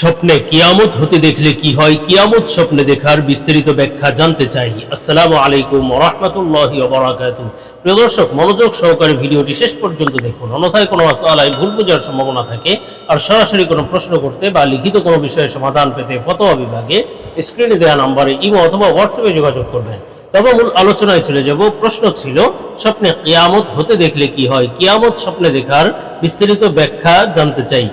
স্বপ্নে কিয়ামত হতে দেখলে কি হয়? কিয়ামত স্বপ্নে দেখার বিস্তারিত ব্যাখ্যা জানতে চাই। আসসালামু আলাইকুম রহমতুল্লাহ বারাকাতু। প্রিয় দর্শক, মনোযোগ সহকারে ভিডিওটি শেষ পর্যন্ত দেখুন। অন্যথায় কোনো মাসালায় ভুল বোঝার সম্ভাবনা থাকে আর সরাসরি কোনো প্রশ্ন করতে বা লিখিত কোনো বিষয়ে সমাধান পেতে ফতোয়া বিভাগে স্ক্রিনে দেওয়া নম্বরে ইমো অথবা হোয়াটসঅ্যাপে যোগাযোগ করবেন। তবে মূল আলোচনায় চলে যাব। প্রশ্ন ছিল, স্বপ্নে কিয়ামত হতে দেখলে কি হয়? কিয়ামত স্বপ্নে দেখার বিস্তারিত ব্যাখ্যা জানতে চাই।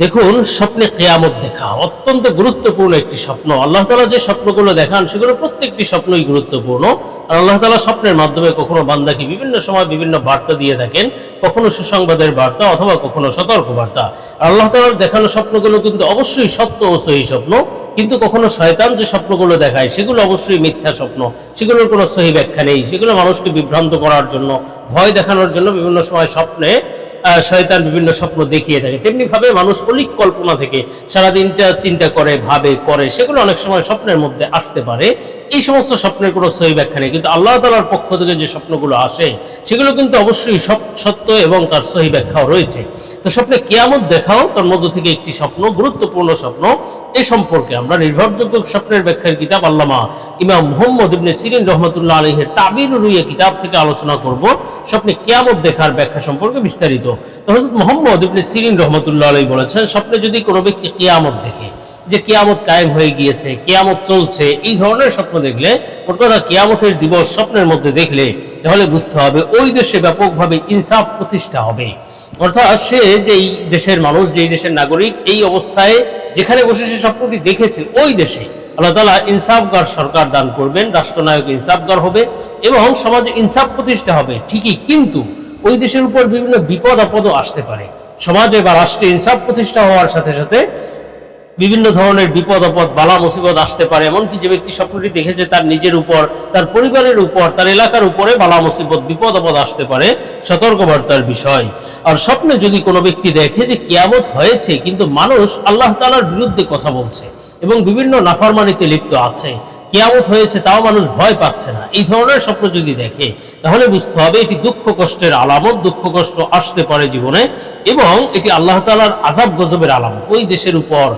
দেখুন, স্বপ্নে কেয়ামত দেখা। অত্যন্ত গুরুত্বপূর্ণ একটি স্বপ্ন। আল্লাহ তালা যে স্বপ্নগুলো দেখান, সেগুলো প্রত্যেকটি স্বপ্নই গুরুত্বপূর্ণ। আর আল্লাহ তালা স্বপ্নের মাধ্যমে কখনো বান্দাকে বিভিন্ন সময় বিভিন্ন বার্তা দিয়ে থাকেন। কখনো সুসংবাদের বার্তা অথবা কখনো সতর্ক বার্তা আল্লাহ তালার দেখানো স্বপ্নগুলো কিন্তু অবশ্যই সত্য ও সহি স্বপ্ন। কিন্তু কখনো শয়তান যে স্বপ্নগুলো দেখায়, সেগুলো অবশ্যই মিথ্যা স্বপ্ন। সেগুলোর কোনো সহি ব্যাখ্যা নেই। সেগুলো মানুষকে বিভ্রান্ত করার জন্য, ভয় দেখানোর জন্য বিভিন্ন সময় স্বপ্নে শয়তান বিভিন্ন স্বপ্ন দেখিয়ে থাকে। তেমনিভাবে মানুষ অলিক কল্পনা থেকে সারাদিন যা চিন্তা করে, ভাবে, করে, সেগুলো অনেক সময় স্বপ্নের মধ্যে আসতে পারে। এই সমস্ত স্বপ্নের কোনো সহি ব্যাখ্যা নেই। কিন্তু আল্লাহ তালার পক্ষ থেকে যে স্বপ্নগুলো আসে, সেগুলো কিন্তু অবশ্যই সব- সত্য এবং তার সহি ব্যাখ্যাও রয়েছে। তো স্বপ্নে কেয়ামত দেখাও, তার মধ্য থেকে একটি স্বপ্ন, গুরুত্বপূর্ণ স্বপ্ন, এ সম্পর্কে আমরা নির্ভরযোগ্য স্বপ্নের ব্যাখ্যার কিতাব আল্লামা ইমাম মোহাম্মদ ইবনে সিরিন রহমতুল্লাহ আলহের তাবির রুইয়া কিতাব থেকে আলোচনা করব। স্বপ্নে কেয়ামত দেখার ব্যাখ্যা সম্পর্কে বিস্তারিত। তো হজরত মোহাম্মদ ইবনে সিরিন রহমতুল্লাহ আলহী বলেছেন, স্বপ্নে যদি কোনো ব্যক্তি কেয়ামত দেখে, যে কেয়ামত কায়েম হয়ে গিয়েছে, কেয়ামত চলছে, এই ধরনের স্বপ্ন দেখলে কথা কেয়ামতের দিবস স্বপ্নের মধ্যে দেখলে, তাহলে বুঝতে হবে ওই দেশে ব্যাপকভাবে ইনসাফ প্রতিষ্ঠা হবে। অর্থাৎ সে যেই দেশের মানুষ, যেই দেশের নাগরিক, এই অবস্থায় যেখানে বসে সে সবকটি দেখেছে, ওই দেশে আল্লাহ তালা ইনসাফগার সরকার দান করবেন, রাষ্ট্রনায়ক ইনসাফগার হবে এবং সমাজে ইনসাফ প্রতিষ্ঠা হবে, ঠিকই। কিন্তু ওই দেশের উপর বিভিন্ন বিপদ আপদও আসতে পারে। সমাজে বা রাষ্ট্রে ইনসাফ প্রতিষ্ঠা হওয়ার সাথে সাথে বিভিন্ন ধরনের বিপদ, আপদ, বালা, মুসিবত আসতে পারে। এমনকি যে ব্যক্তি স্বপ্নটি দেখেছে তার নিজের উপর, তার পরিবারের উপর, তার এলাকার উপরে বালা, মুসিবত, বিপদ, আপদ আসতে পারে, সতর্কবার্তার বিষয়। আর স্বপ্নে যদি কোনো ব্যক্তি দেখে যে কিয়ামত হয়েছে, কিন্তু মানুষ আল্লাহ তালার বিরুদ্ধে কথা বলছে এবং বিভিন্ন নাফরমানিতে লিপ্ত আছে, কিয়ামত হয়েছে তাও মানুষ ভয় পাচ্ছে না। এই ধরনের স্বপ্ন যদি দেখে, তাহলে বুঝতে হবে এটি দুঃখ কষ্টের আলামত, দুঃখ কষ্ট আসতে পারে জীবনে এবং এটি আল্লাহ তালার আজাব গজবের আলামত। ওই দেশের উপর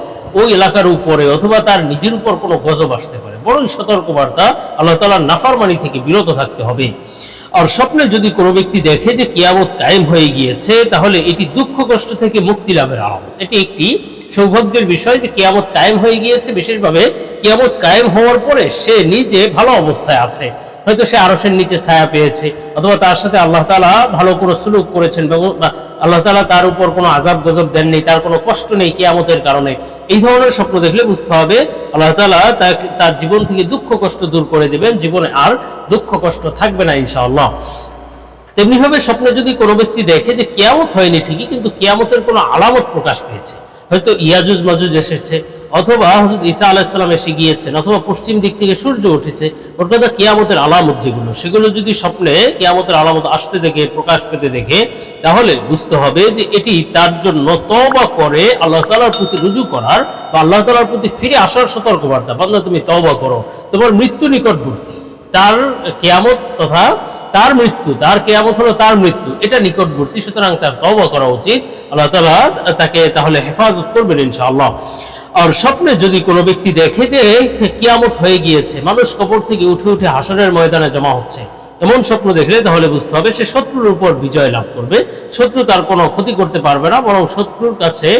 ওই এলাকার উপরে অথবা তার নিজের উপর কোনো গজব আসতে পারে। বড়ই সতর্কবার্তা আল্লাহ তালার নাফারমানি থেকে বিরত থাকতে হবে। আর স্বপ্নে যদি কোনো ব্যক্তি দেখে যে কিয়ামত কায়েম হয়ে গিয়েছে, তাহলে এটি দুঃখ কষ্ট থেকে মুক্তি লাভের আলামত এটি একটি সৌভাগ্যের বিষয় যে কিয়ামত কায়েম হয়ে গিয়েছে। বিশেষভাবে কিয়ামত কায়েম হওয়ার পরে সে নিজে ভালো অবস্থায় আছে। হয়তো সে আরসের নিচে ছায়া পেয়েছে, অথবা তার সাথে আল্লাহ তালা ভালো কোনো সুলুক করেছেন আল্লাহ তালা তার উপর কোনো আজাব গজব দেননি, তার কোনো কষ্ট নেই কিয়ামতের কারণে। এই ধরনের স্বপ্ন দেখলে বুঝতে হবে আল্লাহ তালা তার জীবন থেকে দুঃখ কষ্ট দূর করে দেবেন, জীবনে আর দুঃখ কষ্ট থাকবে না ইনশাআল্লাহ। তেমনিভাবে স্বপ্নে যদি কোনো ব্যক্তি দেখে যে কেয়ামত হয়নি ঠিকই, কিন্তু কেয়ামতের কোনো আলামত প্রকাশ পেয়েছে, হয়তো ইয়াজুজ মাজুজ এসেছে অথবা হজরত ঈসা আলাহিসাল্লাম এসে গিয়েছেন, অথবা পশ্চিম দিক থেকে সূর্য উঠেছে ওর কথা কেয়ামতের আলামত যেগুলো, সেগুলো যদি স্বপ্নে কেয়ামতের আলামত আসতে দেখে, প্রকাশ পেতে দেখে, তাহলে বুঝতে হবে যে এটি তার জন্য তবা করে আল্লাহ তালার প্রতি রুজু করার বা আল্লাহ তালার প্রতি ফিরে আসার সতর্কবার্তা। বান্দা, তুমি তবা করো। তোমার মৃত্যু নিকটবর্তী। তার কেয়ামত তথা তার মৃত্যু, তার কেয়ামত হলো তার মৃত্যু, এটা নিকটবর্তী, সুতরাং তার তওবা করা উচিত। আল্লাহ তালা তাকে তাহলে হেফাজত করবেন ইনশাআল্লাহ। আর স্বপ্নে যদি কোনো ব্যক্তি দেখে যে কিয়ামত হয়ে গিয়েছে, মানুষ কবর থেকে উঠে উঠে হাসরের ময়দানে জমা হচ্ছে, এমন স্বপ্ন দেখলে তাহলে বুঝতে হবে সে শত্রুর উপর বিজয় লাভ করবে। শত্রু তার কোনো ক্ষতি করতে পারবে না, বরং শত্রুর কাছে,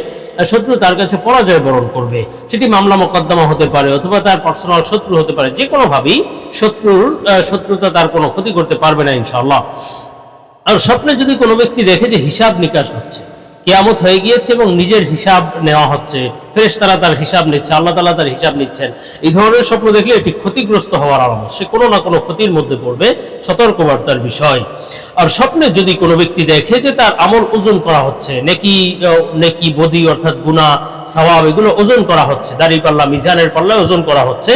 শত্রু তার কাছে পরাজয় বরণ করবে। সেটি মামলা মোকদ্দমা হতে পারে অথবা তার পার্সোনাল শত্রু হতে পারে যে কোনোভাবেই শত্রুর শত্রুতা তার কোনো ক্ষতি করতে পারবে না ইনশাল্লাহ আর স্বপ্নে যদি কোনো ব্যক্তি দেখে যে হিসাব নিকাশ হচ্ছে কেয়ামত হয়ে গিয়েছে এবং নিজের হিসাব নেওয়া হচ্ছে। ফ্রেশ তারা তার হিসাব নিচ্ছে, আল্লাহ তালা তার হিসাব নিচ্ছেন। এই ধরনের স্বপ্ন দেখলে এটি ক্ষতিগ্রস্ত হওয়ার আলামত সে কোনো না কোনো ক্ষতির মধ্যে পড়বে, সতর্কবার্তার বিষয়। আর স্বপ্নে যদি কোনো ব্যক্তি দেখে যে তার আমল ওজন করা হচ্ছে, নেকি নেকি, বদি অর্থাৎ গুণা সওয়াব, এগুলো ওজন করা হচ্ছে, দাড়ি পাল্লা, মিজানের পাল্লা ওজন করা হচ্ছে,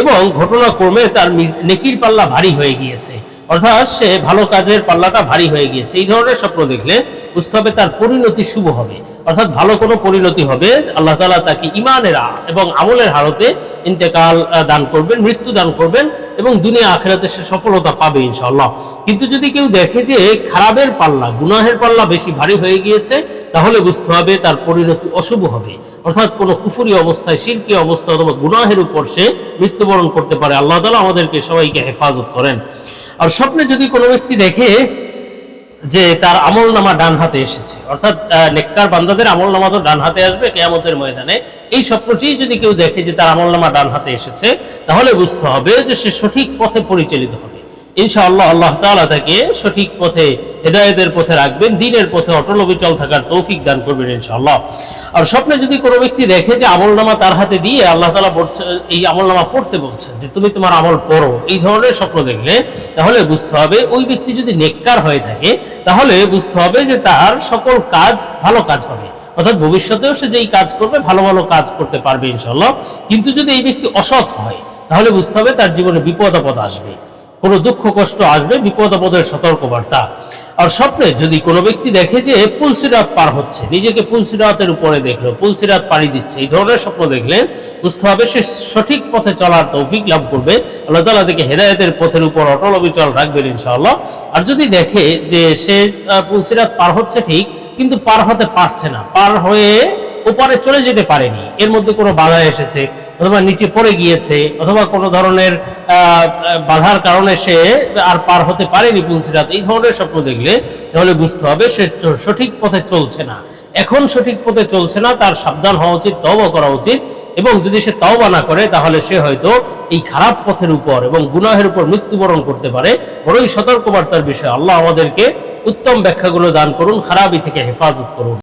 এবং ঘটনাক্রমে তার নেকির পাল্লা ভারী হয়ে গিয়েছে। অর্থাৎ সে ভালো কাজের পাল্লাটা ভারী হয়ে গিয়েছে। এই ধরনের স্বপ্ন দেখলে বুঝতে হবে তার পরিণতি শুভ হবে। অর্থাৎ ভালো কোনো পরিণতি হবে, আল্লাহ তালা তাকে ইমানের এবং আমলের হারতে ইন্তেকাল দান করবেন, মৃত্যু দান করবেন এবং দুনিয়া আখেরাতে সে সফলতা পাবে ইনশাল্লাহ কিন্তু যদি কেউ দেখে যে খারাপের পাল্লা, গুনাহের পাল্লা বেশি ভারী হয়ে গিয়েছে, তাহলে বুঝতে হবে তার পরিণতি অশুভ হবে। অর্থাৎ কোনো কুফুরি অবস্থায়, শিরকি অবস্থা অথবা গুনাহের উপর সে মৃত্যুবরণ করতে পারে। আল্লাহ তালা আমাদেরকে সবাইকে হেফাজত করেন। আর স্বপ্নে যদি কোনো ব্যক্তি দেখে যে তার আমল নামা ডান হাতে এসেছে, অর্থাৎ নেককার বান্দাদের আমল নামা তো ডান হাতে আসবে কেয়ামতের ময়দানে, এই স্বপ্নটি যদি কেউ দেখে যে তার আমল নামা ডান হাতে এসেছে, তাহলে বুঝতে হবে যে সে সঠিক পথে পরিচালিত হবে। ইনশাআল্লাহ আল্লাহ তাআলা তাকে সঠিক পথে, হেদায়েতের পথে রাখবেন, দিনের পথে অটল অবিচল থাকার তৌফিক দান করবেন ইনশাআল্লাহ। আর স্বপ্নে যদি কোনো ব্যক্তি দেখে যে আমল নামা তার হাতে দিয়ে আল্লাহ বলছে, এই আমল নামা পড়তে বলছেন, যে তুমি তোমার আমল পড়ো, এই ধরনের স্বপ্ন দেখলে তাহলে বুঝতে হবে ওই ব্যক্তি যদি নেককার হয়ে থাকে, তাহলে বুঝতে হবে যে তার সকল কাজ ভালো কাজ হবে। অর্থাৎ ভবিষ্যতেও সে যেই কাজ করবে, ভালো ভালো কাজ করতে পারবে ইনশাল্লাহ কিন্তু যদি এই ব্যক্তি অসৎ হয়, তাহলে বুঝতে হবে তার জীবনে বিপদ আপদ আসবে। কোনো দুঃখ, কষ্ট আসবে, বিপদ, আপদের সতর্কবার্তা। আর স্বপ্নে যদি কোনো ব্যক্তি দেখে যে পুলসিরাত পার হচ্ছে, নিজেকে পুলসিরাতের উপরে দেখল পুলসিরাত পাড়ি দিচ্ছে, এই ধরনের স্বপ্ন দেখলে বুঝতে হবে সে সঠিক পথে চলার তৌফিক লাভ করবে। আল্লাহ তালা থেকে হেদায়তের পথের উপর অটল অবিচল রাখবেন ইনশাআল্লাহ। আর যদি দেখে যে সে পুলসিরাত পার হচ্ছে ঠিক, কিন্তু পার হতে পারছে না, পার হয়ে ওপারে চলে যেতে পারেনি, এর মধ্যে কোনো বাধা এসেছে অথবা নিচে পড়ে গিয়েছে, অথবা কোনো ধরনের বাধার কারণে সে আর পার হতে পারেনি পুলসিরাত এই ধরনের স্বপ্ন দেখলে তাহলে বুঝতে হবে সে সঠিক পথে চলছে না। এখন সঠিক পথে চলছে না, তার সাবধান হওয়া উচিত, তওবা করা উচিত, এবং যদি সে তওবা না করে, তাহলে সে হয়তো এই খারাপ পথের উপর এবং গুনাহের উপর মৃত্যুবরণ করতে পারে। বড়ই সতর্কবার্তার বিষয়, আল্লাহ আমাদেরকে উত্তম ব্যাখ্যাগুলো দান করুন, খারাপই থেকে হেফাজত করুন।